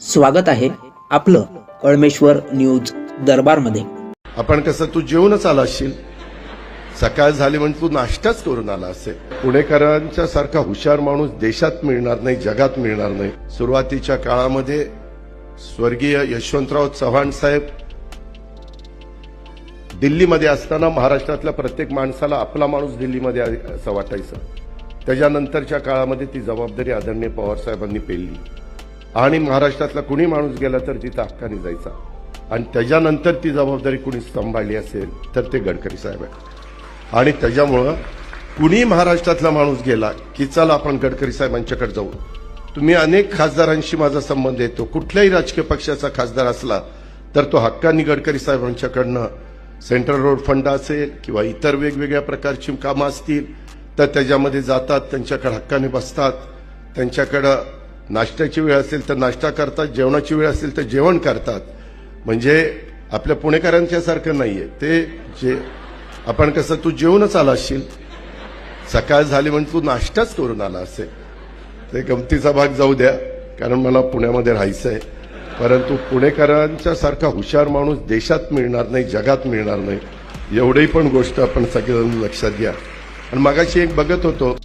स्वागत आहे आपलं कळमेश्वर न्यूज दरबारमध्ये. आपण कसं तू जेवूनच आला असशील? सकाळ झाली म्हणजे तू नाश्ताच करून आला असेल. पुणेकरांच्या सारखा हुशार माणूस देशात मिळणार नाही जगात मिळणार नाही. सुरुवातीच्या काळामध्ये स्वर्गीय यशवंतराव चव्हाण साहेब दिल्लीमध्ये असताना महाराष्ट्रातल्या प्रत्येक माणसाला आपला माणूस दिल्लीमध्ये असं वाटायचं. त्याच्यानंतरच्या काळामध्ये ती जबाबदारी आदरणीय पवार साहेबांनी पेलली. आणि महाराष्ट्रातला कुणी माणूस गेला तर तिथं हक्काने जायचा. आणि त्याच्यानंतर ती जबाबदारी कुणी सांभाळली असेल तर ते गडकरी साहेब आहेत. आणि त्याच्यामुळं कुणी महाराष्ट्रातला माणूस गेला की चला आपण गडकरी साहेबांच्याकडे जाऊ. तुम्ही अनेक खासदारांशी माझा संबंध येतो. कुठल्याही राजकीय पक्षाचा खासदार असला तर तो हक्कानी गडकरी साहेबांच्याकडनं सेंट्रल रोड फंड असेल किंवा इतर वेगवेगळ्या प्रकारची कामं असतील तर त्याच्यामध्ये जातात त्यांच्याकडे हक्काने बसतात त्यांच्याकडं नाश्त्याची वेळ असेल तर नाश्ता करतात जेवणाची वेळ असेल तर जेवण करतात. म्हणजे आपल्या पुणेकरांच्या सारखं नाहीये. ते जे आपण कसं तू जेवूनच आला असशील. सकाळ झाली म्हणजे तू नाश्ताच करून आला असेल. ते गमतीचा भाग जाऊ द्या कारण मला पुण्यामध्ये राहायचं आहे. परंतु पुणेकरांच्या सारखा हुशार माणूस देशात मिळणार नाही जगात मिळणार नाही. एवढी पण गोष्ट आपण सगळेजण लक्षात घ्या. आणि मगाशी एक बघत होतो